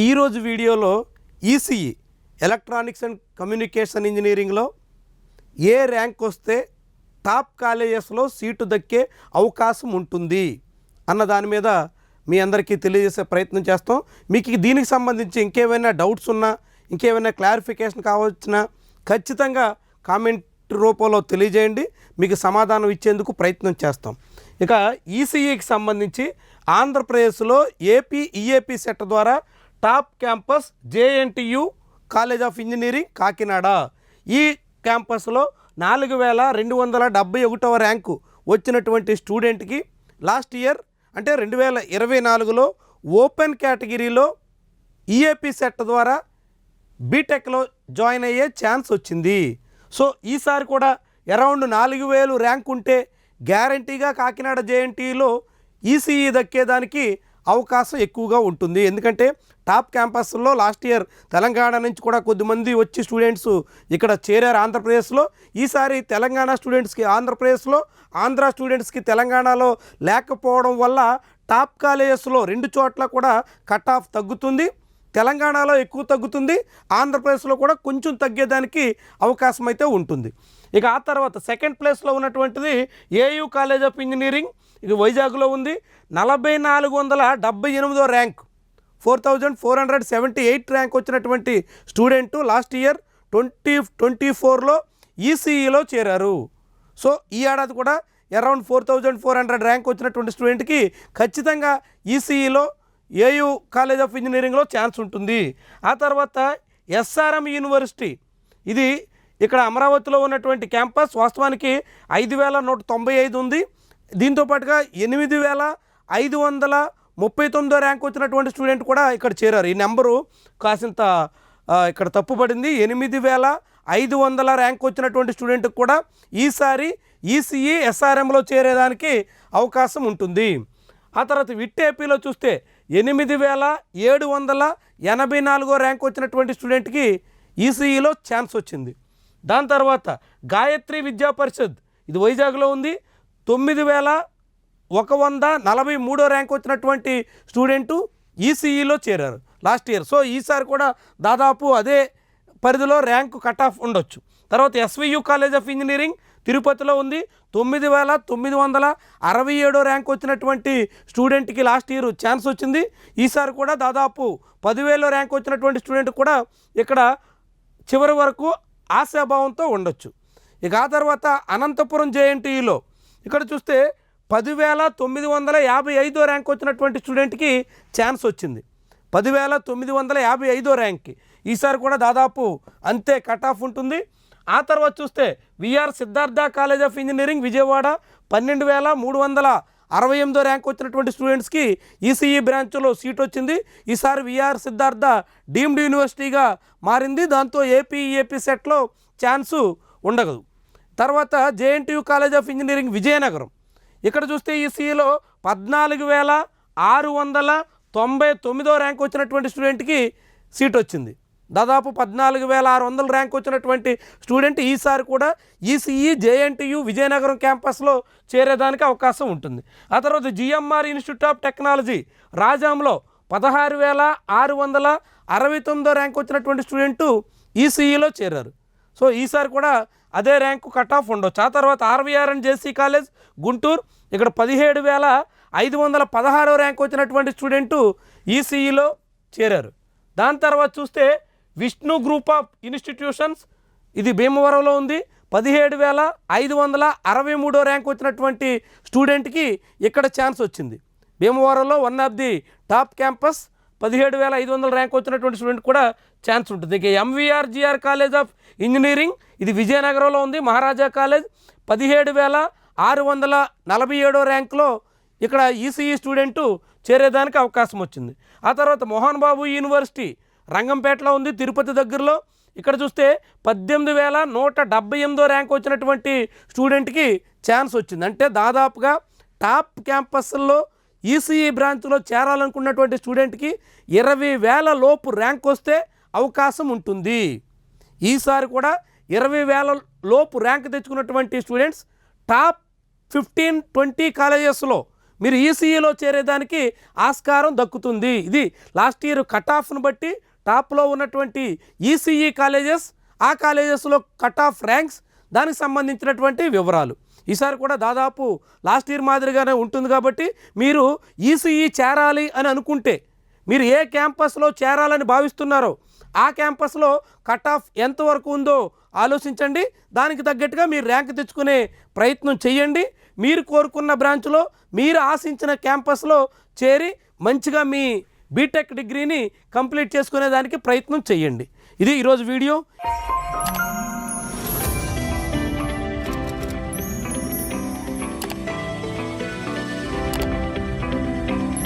ఈరోజు వీడియోలో ECE electronics and communication ఇంజనీరింగ్లో ఏ ర్యాంక్ వస్తే టాప్ కాలేజెస్లో సీటు దక్కే అవకాశం ఉంటుంది అన్న దాని మీద మీ అందరికీ తెలియజేసే ప్రయత్నం చేస్తాం. మీకు దీనికి సంబంధించి ఇంకేమైనా డౌట్స్ ఉన్నా ఇంకేమైనా క్లారిఫికేషన్ కావచ్చినా ఖచ్చితంగా కామెంట్ రూపంలో తెలియజేయండి. మీకు సమాధానం ఇచ్చేందుకు ప్రయత్నం చేస్తాం. ఇక ఈసీఈకి సంబంధించి ఆంధ్రప్రదేశ్లో ఏపీ ఈఏపీ సెట్ ద్వారా top campus JNTU college of engineering Kakinada. ఈ క్యాంపస్లో నాలుగు వేల రెండు వందల డెబ్బై ఒకటవ ర్యాంకు వచ్చినటువంటి స్టూడెంట్కి లాస్ట్ ఇయర్ అంటే రెండు వేల ఇరవై నాలుగులో ఓపెన్ కేటగిరీలో ఈఏపీ సెట్ ద్వారా బీటెక్లో జాయిన్ అయ్యే ఛాన్స్ వచ్చింది. సో ఈసారి కూడా అరౌండ్ నాలుగు వేలు ర్యాంక్ ఉంటే గ్యారంటీగా కాకినాడ జేఎన్టీలో ఈసీఈ దక్కేదానికి అవకాశం ఎక్కువగా ఉంటుంది. ఎందుకంటే టాప్ క్యాంపస్లో లాస్ట్ ఇయర్ తెలంగాణ నుంచి కూడా కొద్దిమంది వచ్చి స్టూడెంట్స్ ఇక్కడ చేరారు ఆంధ్రప్రదేశ్లో. ఈసారి తెలంగాణ స్టూడెంట్స్కి ఆంధ్రప్రదేశ్లో ఆంధ్ర స్టూడెంట్స్కి తెలంగాణలో లేకపోవడం వల్ల టాప్ కాలేజెస్లో రెండు చోట్ల కూడా కట్ ఆఫ్ తగ్గుతుంది. తెలంగాణలో ఎక్కువ తగ్గుతుంది. ఆంధ్రప్రదేశ్లో కూడా కొంచెం తగ్గేదానికి అవకాశం అయితే ఉంటుంది. ఇక ఆ తర్వాత సెకండ్ ప్లేస్లో ఉన్నటువంటిది ఏయూ కాలేజ్ ఆఫ్ ఇంజనీరింగ్ ఇది వైజాగ్లో ఉంది. నలభై నాలుగు వందల డెబ్బై ఎనిమిదో rank. Four thousand four hundred seventy eight rank వచ్చినటువంటి student last year twenty twenty ఫోర్లో ఈసీఈలో చేరారు. సో ఈ ఏడాది కూడా around four thousand four hundred rank వచ్చినటువంటి స్టూడెంట్కి ఖచ్చితంగా ఈసీఈలో ఏయు కాలేజ్ ఆఫ్ ఇంజనీరింగ్లో ఛాన్స్ ఉంటుంది. ఆ తర్వాత ఎస్ఆర్ఎం యూనివర్సిటీ. ఇది ఇక్కడ అమరావతిలో ఉన్నటువంటి క్యాంపస్. వాస్తవానికి ఐదు వేల నూట తొంభై ఐదు ఉంది. దీంతో పాటుగా ఎనిమిది వేల ఐదు వందల ముప్పై తొమ్మిదో ర్యాంక్ వచ్చినటువంటి స్టూడెంట్ కూడా ఇక్కడ చేరారు. ఈ నెంబరు కాసింత ఇక్కడ తప్పుపడింది ఎనిమిది వేల ఐదు వందల ర్యాంక్ వచ్చినటువంటి స్టూడెంట్కి కూడా ఈసారి ఈసీఈ ఎస్ఆర్ఎంలో చేరేదానికి అవకాశం ఉంటుంది. ఆ తర్వాత విట్ ఏపీలో చూస్తే ఎనిమిది వేల ఏడు వందల ఎనభై నాలుగో ర్యాంక్ వచ్చినటువంటి స్టూడెంట్కి ఈసీఈలో ఛాన్స్ వచ్చింది. దాని తర్వాత గాయత్రి విద్యా పరిషత్ ఇది వైజాగ్లో ఉంది. తొమ్మిది వేల ఒక వంద నలభై మూడో ర్యాంక్ వచ్చినటువంటి స్టూడెంటు ఈసీఈలో చేరారు లాస్ట్ ఇయర్. సో ఈసారి కూడా దాదాపు అదే పరిధిలో ర్యాంకు కట్ ఆఫ్ ఉండొచ్చు. తర్వాత ఎస్వియు కాలేజ్ ఆఫ్ ఇంజనీరింగ్ తిరుపతిలో ఉంది. తొమ్మిది వేల తొమ్మిది వందల అరవై ఏడో ర్యాంక్ వచ్చినటువంటి స్టూడెంట్కి లాస్ట్ ఇయర్ ఛాన్స్ వచ్చింది. ఈసారి కూడా దాదాపు పదివేల ర్యాంక్ వచ్చినటువంటి స్టూడెంట్ కూడా ఇక్కడ చివరి వరకు ఆశాభావంతో ఉండొచ్చు. ఇక ఆ తర్వాత అనంతపురం జేఎన్టీఈలో ఇక్కడ చూస్తే పదివేల తొమ్మిది వందల యాభై ఐదో ర్యాంక్ వచ్చినటువంటి స్టూడెంట్కి ఛాన్స్ వచ్చింది. పదివేల తొమ్మిది వందల యాభై ఐదో ర్యాంక్కి. ఈసారి కూడా దాదాపు అంతే కట్ ఆఫ్ ఉంటుంది. ఆ తర్వాత చూస్తే VR Siddhartha college of engineering Vijayawada పన్నెండు వేల మూడు వందల అరవై ఎనిమిదో ర్యాంక్ వచ్చినటువంటి స్టూడెంట్స్కి ఈసీఈ బ్రాంచ్లో సీట్ వచ్చింది. ఈసారి విఆర్ సిద్ధార్థ డీమ్డ్ యూనివర్సిటీగా మారింది. దాంతో ఏపీ ఏపీ సెట్లో ఛాన్సు ఉండగదు తర్వాత JNTU college of engineering Vizianagaram. ఇక్కడ చూస్తే ఈసీఈలో పద్నాలుగు వేల ఆరు వందల తొంభై తొమ్మిదో ర్యాంక్ వచ్చినటువంటి స్టూడెంట్కి సీట్ వచ్చింది. దాదాపు పద్నాలుగు వేల ఆరు వందల ర్యాంక్ వచ్చినటువంటి స్టూడెంట్ ఈసారి కూడా ఈసీఈ జేఎన్టీయూ విజయనగరం క్యాంపస్లో చేరేదానికి అవకాశం ఉంటుంది. ఆ తర్వాత జిఎంఆర్ ఇన్స్టిట్యూట్ ఆఫ్ టెక్నాలజీ రాజాంలో పదహారు వేల ఆరు వందల అరవై తొమ్మిదో ర్యాంక్ వచ్చినటువంటి స్టూడెంటు ఈసీఈలో చేరారు. సో ఈసారి కూడా అదే ర్యాంకు కట్ ఆఫ్ ఉండొచ్చు. ఆ తర్వాత RVR and JC college Guntur ఇక్కడ పదిహేడు వేల ఐదు వందల పదహారో ర్యాంక్ వచ్చినటువంటి స్టూడెంటు ఈసీఈలో చేరారు. దాని తర్వాత చూస్తే విష్ణు గ్రూప్ ఆఫ్ ఇన్స్టిట్యూషన్స్ ఇది భీమవరంలో ఉంది. పదిహేడు వేల ఐదు వందల అరవై మూడో ర్యాంక్ వచ్చినటువంటి స్టూడెంట్కి ఇక్కడ ఛాన్స్ వచ్చింది. భీమవరంలో one of the top campus పదిహేడు వేల ఐదు వందల ర్యాంక్ వచ్చినటువంటి స్టూడెంట్ కూడా ఛాన్స్ ఉంటుంది. ఇక MVR GR college of engineering ఇది విజయనగరంలో ఉంది. మహారాజా కాలేజ్ పదిహేడు వేల ఆరు వందల నలభై ఏడో ర్యాంక్లో ఇక్కడ ఈసీఈ స్టూడెంటు చేరేదానికి అవకాశం వచ్చింది. ఆ తర్వాత మోహన్ బాబు యూనివర్సిటీ రంగంపేటలో ఉంది. తిరుపతి దగ్గరలో ఇక్కడ చూస్తే పద్దెనిమిది వేల నూట డెబ్బై ఎనిమిదో ర్యాంక్ వచ్చినటువంటి స్టూడెంట్కి ఛాన్స్ వచ్చింది. అంటే దాదాపుగా టాప్ క్యాంపస్ల్లో ఈసీఈ బ్రాంచ్లో చేరాలనుకున్నటువంటి స్టూడెంట్కి ఇరవై వేల లోపు ర్యాంక్ వస్తే అవకాశం ఉంటుంది. ఈసారి కూడా ఇరవై వేల లోపు ర్యాంక్ తెచ్చుకున్నటువంటి స్టూడెంట్స్ టాప్ ఫిఫ్టీన్ ట్వంటీ కాలేజెస్లో మీరు ఈసీఈలో చేరేదానికి ఆస్కారం దక్కుతుంది. ఇది లాస్ట్ ఇయర్ కట్ ఆఫ్ను బట్టి టాప్లో ఉన్నటువంటి ఈసీఈ కాలేజెస్ ఆ కాలేజెస్లో కట్ ఆఫ్ ర్యాంక్స్ దానికి సంబంధించినటువంటి వివరాలు. ఈసారి కూడా దాదాపు లాస్ట్ ఇయర్ మాదిరిగానే ఉంటుంది కాబట్టి మీరు ఈసీఈ చేరాలి అని అనుకుంటే మీరు ఏ క్యాంపస్లో చేరాలని భావిస్తున్నారో ఆ క్యాంపస్లో కట్ ఆఫ్ ఎంతవరకు ఉందో ఆలోచించండి. దానికి తగ్గట్టుగా మీరు ర్యాంక్ తెచ్చుకునే ప్రయత్నం చేయండి. మీరు కోరుకున్న బ్రాంచ్లో మీరు ఆశించిన క్యాంపస్లో చేరి మంచిగా మీ బీటెక్ డిగ్రీని కంప్లీట్ చేసుకునే దానికి ప్రయత్నం చేయండి. ఇది ఈరోజు వీడియో.